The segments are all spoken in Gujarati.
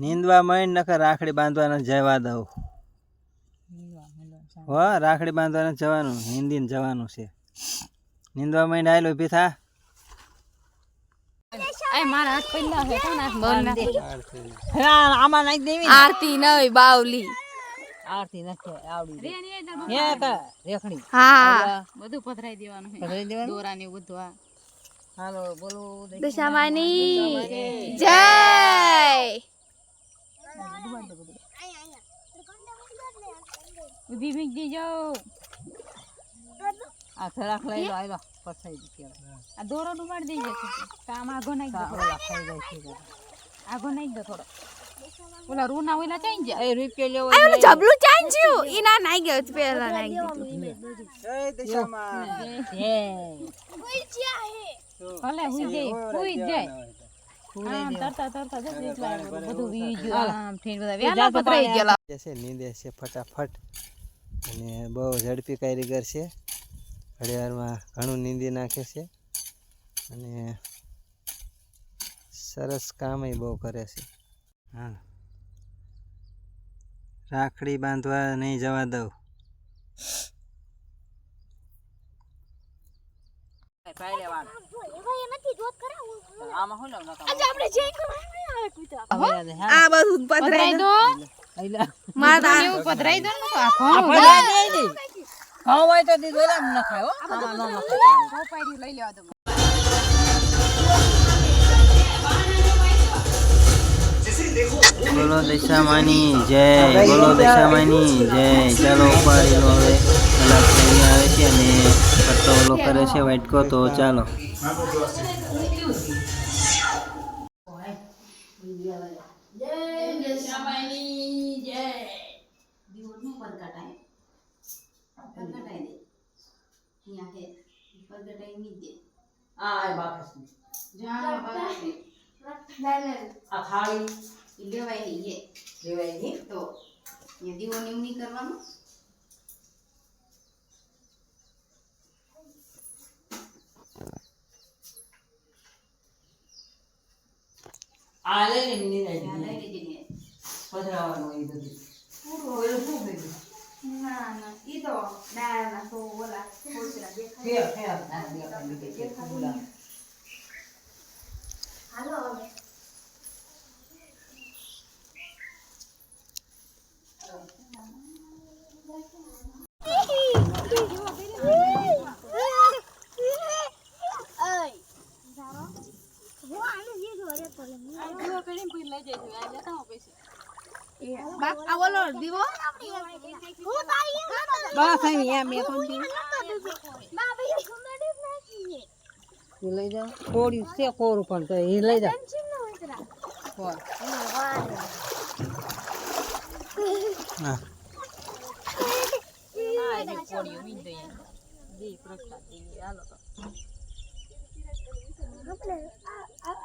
નીંદવા માંડ નખર રાખડી બાંધવાના જવા દઉં. હો રાખડી બાંધવાના જવાનું નીંદીને જવાનું છે. નીંદવા માંડ આયલો ઊભી થા મારા હાથ પહેલા હે કોણ બોલ આમાં નાખી? દેવી આરતી નવી બાવલી. આરતી નથી આવડી હે કા રેખડી. હા. બધું પધરાઈ દેવાનું પધરાઈ દેવાનું? દોરા ને બધું હાલો બોલો દશામાની જય! ઊભી મીક દેજો આ લઈ લો આયલો પછાઈ દીધી આ દોરો ડુબાડી દેજો કામ આગો નાખ દો આગો નાખ દો થોડો ઓલા રૂના ઓલા ચાઈ જાય એ રૂપિયો લેવો આય ઓલું નાઈ ગયો પેલા નાઈ ગયું જય દિશામાં ભલે હુઈ જાય જાય ફટાફટ. અને બહુ ઝડપી કારીગર છે. ઘડિયાળમાં ઘણું નીંદી નાખે છે. અને સરસ કામ બહુ કરે છે. હા. રાખડી બાંધવા નહીં જવા દઉં. પાયરે વાળ આમાં હું? લઉં નકા આ બધું પધરાઈ પધરાઈ દો. મારા એવું પધરાઈ દો ને તો આ ઘઉં પધરાઈ દે દી ઘઉં હોય તો દીધો એમ ન ખાય હો. આમાં ન નખાય ચોપાઈ લઈ લેવા દો. બોલો દશામાની જય. બોલો દશામાની જય. ચાલો ઉપાડી લો હવે. કલાક થઈ આવે છે અને પટ્ટો ઓલો કરે છે. વાટકો તો ચાલો આ બાકસ આ દીવો લેવાયની આ લઈ લે ની લઈ પધરાવાનું એ બધું પૂરું શું ભેગું ફેર ફેર આ દેખાય દેખાય બોલા આ ઓલો દીવો બસ અહીં એમ એ લઈ જાઓ. કોળ્યું છે કોરું પણ તો એ લઈ જાઓ. હા.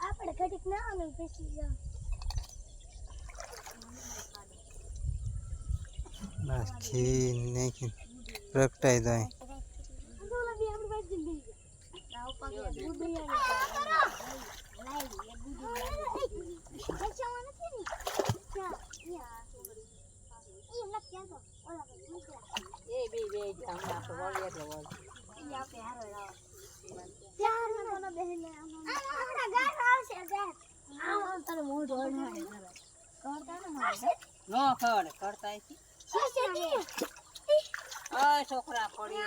આપણે ઘડીક ના આવે પછી જાઓ. બસ ઘી નાખી પ્રગટાઈ વળી નો ખડ કરતા છોકરા પડી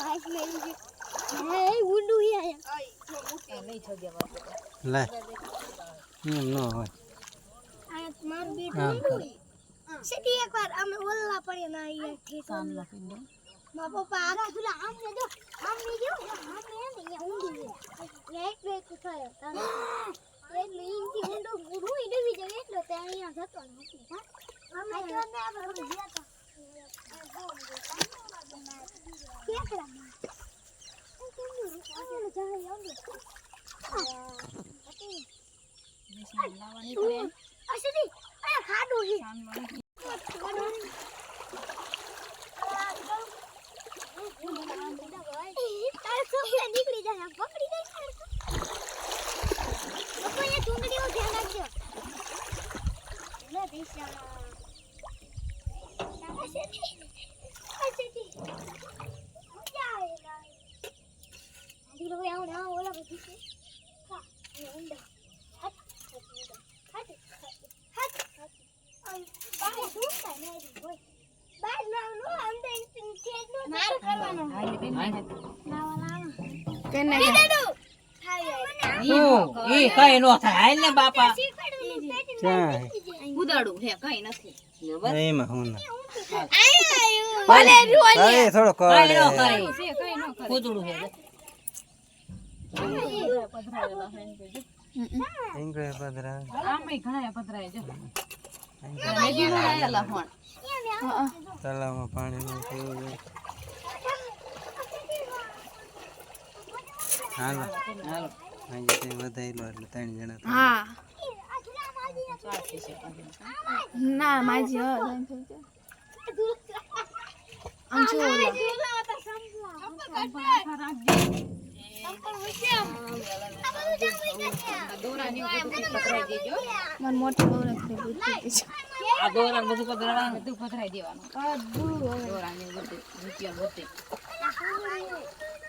કાઢ નાય લાય એમ ન હોય સીધી એક વાર અમે ઓલા પડ્યા ના અહીંયા થી મારા પપ્પા આગળ પેલા આમ ને જો આમ ને જો આમ ને અહીંયા ઊંડી છે એક બે થયો એટલે ઈનથી ઊંડો રૂઈ ડૂબી જાય એટલે તે અહીંયા જતો નથી હા અમે તો ને આપણે ગયા તા નીકળી જાય પકડી દે લોકો એ ડુંગળીઓ ધ્યાન રાખજો લો દિશા આવું ના ઓલા બધી છે હા ઊંડા કઈ નો થાય. હાલ ને બાપા ઉદાડું હે કઈ નથી એમાં હું ના ભલે અરે થોડો કરે કઈ ન કરે કૂતરું છે ઇંગળે પધરા આમે ઘણા પધરાય જો મેગી નો આયેલા ફોન તલાવમાં પાણી નું પીવું છે હાલો. હાલો. આજે તે વધારેલો એટલે ત્રણ જણા. હા. ના માજી આમ જો મન મોટી બહુ રાખી આ દોરા બધું પધરાવા બધું પધરાઈ દેવાનું. દોરા ને બધું રૂપિયા બધે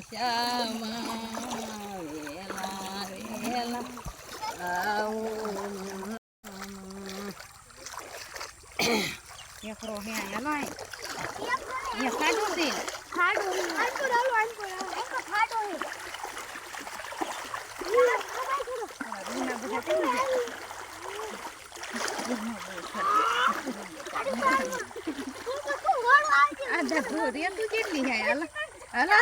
બોલો દશા માઈની જય એકરો હે હાલો એ ખાડો દે ખાડો આનકો ડાલો આનકો આનકો ખાડો હે આ ડબ્બો રે તું કેટલી હે હાલો હાલો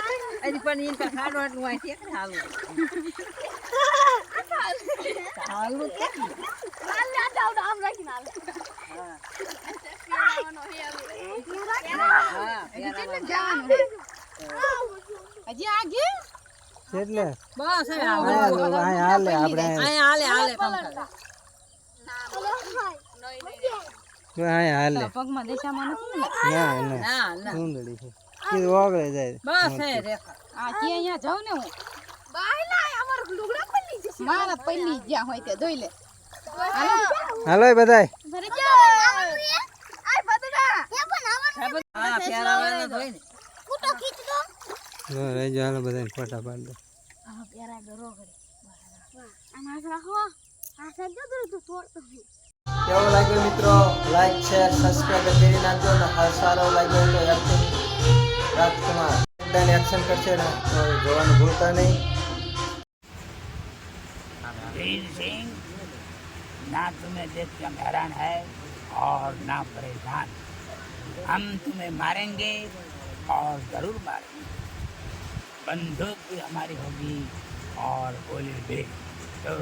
હજી આગે એટલે. બસ હાલો, આપણે. હાલે હાલે પંખા હાલે. પગમાં દેશામાં નથી ના? ના ના ના સુંદડી છે. કીધું ઓગળે જાય. બસ હે રેખા. આ કે અહીંયા જાઉં ને હું. મારા પલ્લી જ્યાં હોય તે જોઈ લે. હાલો. બધાય. હા પ્યારા જોઈ ને જો હાલો બધાને ફોટા પાડ દો. કેવો લાગ્યો મિત્રો? લાઈક શેર સબસ્ક્રાઇબ કરી નાખજો અને હાલ સારો લાગ્યો તો એક્શન રાજકુમાર બધાને એક્શન કરશે ને તો જોવાનું ભૂલતા નહીં वीर सिंह ना तुम्हें देख कर हैरान है और ना परेशान हम तुम्हें मारेंगे और जरूर मारेंगे बंदूक भी हमारी होगी और गोली भी तो